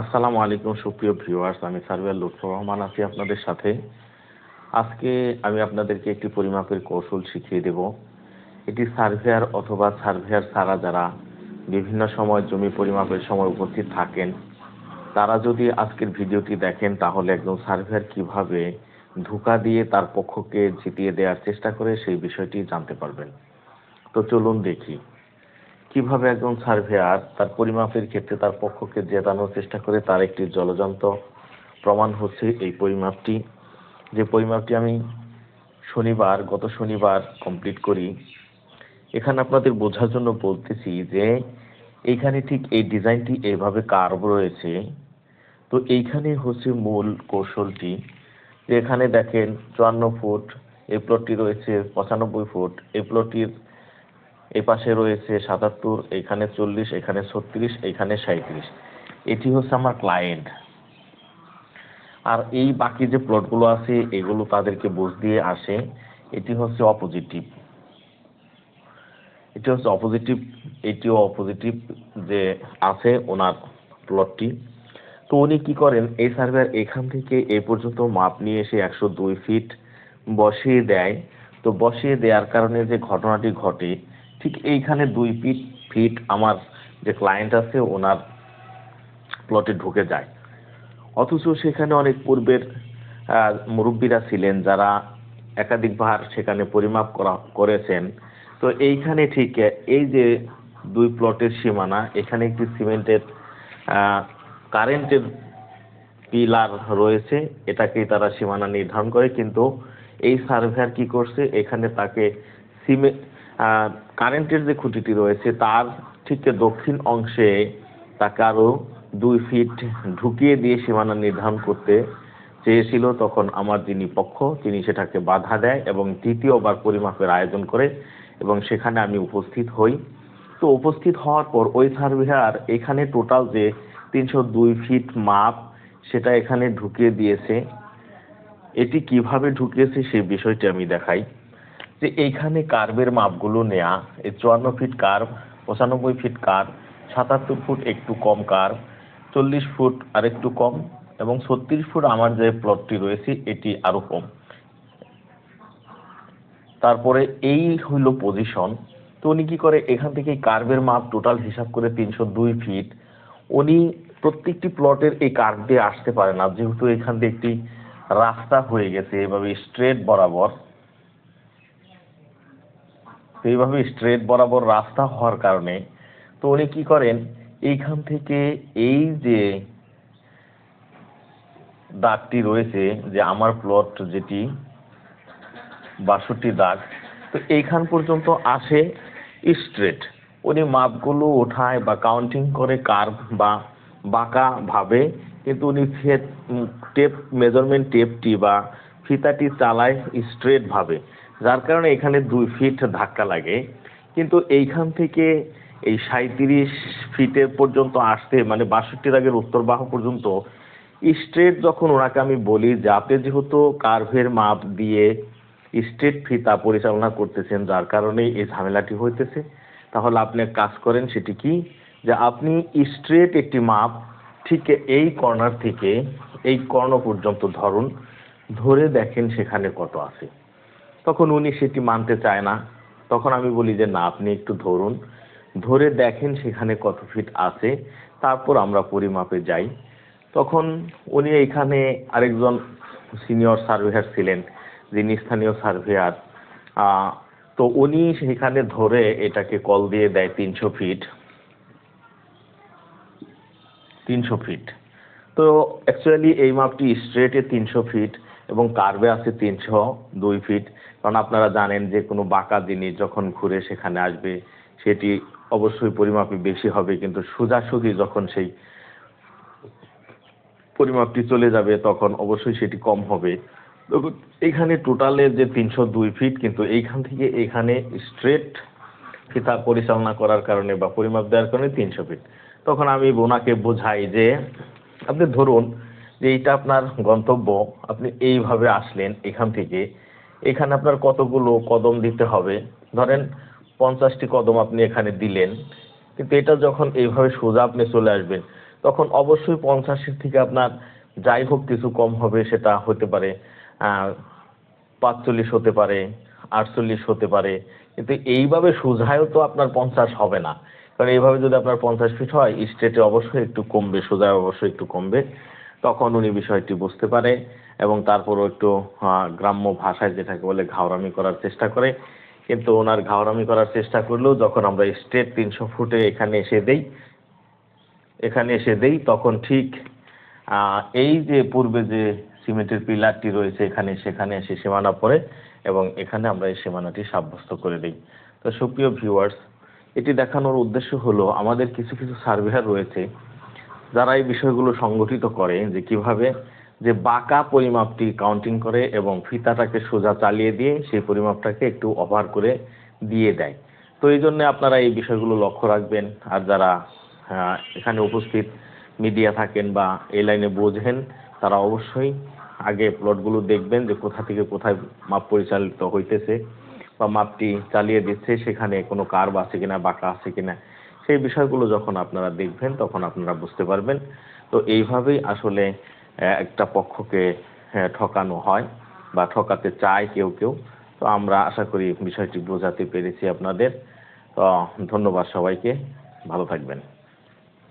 আসসালামু আলাইকুম, সুপ্রিয় ভিউয়ার্স। আমি সার্ভেয়ার লুৎফর রহমান আছি আপনাদের সাথে। আজকে আমি আপনাদেরকে একটি পরিমাপের কৌশল শিখিয়ে দেব। এটি সার্ভেয়ার অথবা সার্ভেয়ার ছাড়া যারা বিভিন্ন সময় জমি পরিমাপের সময় উপস্থিত থাকেন, তারা যদি আজকের ভিডিওটি দেখেন, তাহলে একজন সার্ভেয়ার কীভাবে ধোঁকা দিয়ে তার পক্ষকে জিতিয়ে দেওয়ার চেষ্টা করে সেই বিষয়টি জানতে পারবেন। তো চলুন দেখি। কীভাবে একজন সার্ভেয়ার তার পরিমাপের ক্ষেত্রে তার পক্ষকে জেতানোর চেষ্টা করে তার একটি জলজন্ত প্রমাণ হচ্ছে এই পরিমাপটি। যে পরিমাপটি আমি শনিবার, গত শনিবার কমপ্লিট করি, এখানে আপনাদের বোঝার জন্য বলতেছি যে এইখানে ঠিক এই ডিজাইনটি এইভাবে কার্ভ রয়েছে। তো এইখানে হচ্ছে মূল কৌশলটি, যে এখানে দেখেন চুয়ান্ন ফুট এই প্লটটি রয়েছে পঁচানব্বই ফুট এই প্লটটির এই পাশে রয়েছে সাতাত্তর, এখানে চল্লিশ, এখানে ছত্রিশ, এখানে সাঁত্রিশ এটি হচ্ছে আমার ক্লায়েন্ট আর এই বাকি যে প্লটগুলো আছে, এগুলো তাদেরকে বুঝ দিয়ে আসে, এটি হচ্ছে অপোজিটিভ এটি হচ্ছে অপোজিটিভ এটিও অপোজিটিভ যে আছে ওনার প্লটটি তো উনি কি করেন, এই সার্ভেয়ার এখান থেকে এ পর্যন্ত মাপ নিয়ে এসে একশো দুই ফিট বসিয়ে দেয়। তো বসিয়ে দেওয়ার কারণে যে ঘটনাটি ঘটে ঠিক এইখানে দুই ফিট ফিট আমার যে ক্লায়েন্ট আছে, ওনার প্লটে ঢুকে যায়। অথচ সেখানে অনেক পূর্বের মুরব্বীরা ছিলেন যারা একাধিকবার সেখানে পরিমাপ করা, করেছেন। তো এইখানে ঠিক এই যে দুই প্লটের সীমানা, এখানে একটি সিমেন্টের কারেন্টের পিলার রয়েছে, এটাকেই তারা সীমানা নির্ধারণ করে। কিন্তু এই সার্ভেয়ার কি করছে? এখানে তাকে সিমে কারেন্টের যে খুঁটিটি রয়েছে, তার ঠিক দক্ষিণ অংশে তাকে আরও দুই ফিট ঢুকিয়ে দিয়ে সীমানা নির্ধারণ করতে চেয়েছিল। তখন আমার যিনি পক্ষ, তিনি সেটাকে বাধা দেয় এবং তৃতীয়বার পরিমাপের আয়োজন করে এবং সেখানে আমি উপস্থিত হই। তো উপস্থিত হওয়ার পর ওই সার্ভেয়ার এখানে টোটাল যে তিনশো দুই ফিট মাপ, সেটা এখানে ঢুকিয়ে দিয়েছে। এটি কীভাবে ঢুকিয়েছে সেই বিষয়টি আমি দেখাই। যে এইখানে কার্ভের মাপগুলো নেয়া, এই চুয়ান্ন ফিট কার্ভ পঁচানব্বই ফিট কার্ভ সাতাত্তর ফুট একটু কম কার্ভ চল্লিশ ফুট আর একটু কম এবং ছত্রিশ ফুট আমার যে প্লটটি রয়েছে এটি আরও কম। তারপরে এই হইল পজিশন তো উনি কি করে এখান থেকে কার্ভের মাপ টোটাল হিসাব করে তিনশো দুই ফিট উনি প্রত্যেকটি প্লটের এই কার্ভ দিয়ে আসতে পারে না, যেহেতু এখান দিয়ে একটি রাস্তা হয়ে গেছে, এভাবে স্ট্রেট বরাবর। এইভাবে স্ট্রেট বরাবর রাস্তা হওয়ার কারণে তো উনি কি করেন, এইখান থেকে এই যে দাগটি রয়েছে, যে আমার প্লট যেটি, বাষট্টি দাগ, তো এইখান পর্যন্ত আসে স্ট্রেট উনি মাপগুলো ওঠায় বা কাউন্টিং করে কার্ভ বা বাঁকা ভাবে, কিন্তু উনি টেপ মেজারমেন্ট টেপটি বা ফিতাটি চালায় স্ট্রেট ভাবে। যার কারণে এখানে দুই ফিট ধাক্কা লাগে। কিন্তু এইখান থেকে এই সাঁত্রিশ ফিটের পর্যন্ত আসতে মানে বাষট্টি দাগের উত্তর বাহু পর্যন্ত স্ট্রেট যখন ওনাকে আমি বলি যে আপনি যেহেতু কার্ভের মাপ দিয়ে স্ট্রেট ফিতা পরিচালনা করতেছেন, যার কারণে এই ঝামেলাটি হইতেছে, তাহলে আপনি কাজ করেন সেটি কি? যে আপনি স্ট্রেট একটি মাপ ঠিক এই কর্নার থেকে এই কর্ণ পর্যন্ত ধরুন, ধরে দেখেন সেখানে কত আছে। তখন উনি সেটি মানতে চায় না। তখন আমি বলি যে, না, আপনি একটু ধরুন। ধরে দেখেন সেখানে কত ফিট আছে। তারপর আমরা পরিমাপে যাই। তখন উনি এখানে আরেকজন সিনিয়র সার্ভেয়ার ছিলেন, যিনি স্থানীয় সার্ভেয়ার। তো উনি সেখানে ধরে এটাকে কল দিয়ে দেয় তিনশো ফিট। তিনশো ফিট। তো অ্যাকচুয়ালি এই মাপটি স্ট্রেটে তিনশো ফিট। এবং কার্ভে আছে তিনশো দুই ফিট। কারণ আপনারা জানেন যে কোনো বাঁকা জিনিস যখন ঘুরে সেখানে আসবে, সেটি অবশ্যই পরিমাপে বেশি হবে, কিন্তু সোজাসুজি যখন সেই পরিমাপটি চলে যাবে তখন অবশ্যই সেটি কম হবে। এখানে টোটালে যে তিনশো দুই ফিট, কিন্তু এইখান থেকে এখানে স্ট্রেট ফিতা পরিচালনা করার কারণে বা পরিমাপ দেওয়ার কারণে তিনশো ফিট। তখন আমি ওনাকে বোঝাই যে, আপনি ধরুন যে এইটা আপনার গন্তব্য, আপনি এইভাবে আসলেন এখান থেকে। এখানে আপনার কতগুলো কদম দিতে হবে? ধরেন পঞ্চাশটি কদম আপনি এখানে দিলেন। কিন্তু এটা যখন এইভাবে সোজা আপনি চলে আসবেন, তখন অবশ্যই পঞ্চাশের থেকে আপনার যাই হোক কিছু কম হবে সেটা হতে পারে পাঁচচল্লিশ হতে পারে, আটচল্লিশ হতে পারে। কিন্তু এইভাবে সোজায়ও তো আপনার পঞ্চাশ হবে না। কারণ এইভাবে যদি আপনার পঞ্চাশ ফিট হয় স্টেটে অবশ্যই একটু কমবে, সোজায় অবশ্যই একটু কমবে। তখন উনি বিষয়টি বুঝতে পারে এবং তারপরও একটু গ্রাম্য ভাষায় যেটাকে বলে ঘাওরামি করার চেষ্টা করে। কিন্তু ওনার ঘাওরামি করার চেষ্টা করলেও যখন আমরা স্ট্রেট তিনশো ফুটে এখানে এসে দেই, এখানে এসে দেই, তখন ঠিক এই যে পূর্বে যে সিমেন্টের পিলারটি রয়েছে এখানে, সেখানে এসে সীমানা পড়ে এবং এখানে আমরা এই সীমানাটি সাব্যস্ত করে দিই। তো সুপ্রিয় ভিউয়ার্স এটি দেখানোর উদ্দেশ্য হলো, আমাদের কিছু কিছু সার্ভেয়ার রয়েছে যারা এই বিষয়গুলো সংগঠিত করে যে কীভাবে যে বাঁকা পরিমাপটি কাউন্টিং করে এবং ফিতাটাকে সোজা চালিয়ে দিয়ে সেই পরিমাপটাকে একটু ওভার করে দিয়ে দেয়। তো এই জন্য আপনারা এই বিষয়গুলো লক্ষ্য রাখবেন। আর যারা এখানে উপস্থিত মিডিয়া থাকেন বা এই লাইনে বোঝেন, তারা অবশ্যই আগে প্লটগুলো দেখবেন যে কোথা থেকে কোথায় মাপ পরিচালিত হইতেছে বা মাপটি চালিয়ে দিচ্ছে, সেখানে কোনো কার্ভ আছে কিনা, বাঁকা আছে কিনা। সেই বিষয়গুলো যখন আপনারা দেখবেন, তখন আপনারা বুঝতে পারবেন। তো এইভাবেই আসলে একটা পক্ষকে ঠকানো হয় বা ঠকাতে চায় কেউ কেউ। তো আমরা আশা করি বিষয়টি বোঝাতে পেরেছি আপনাদের। তো ধন্যবাদ সবাইকে। ভালো থাকবেন।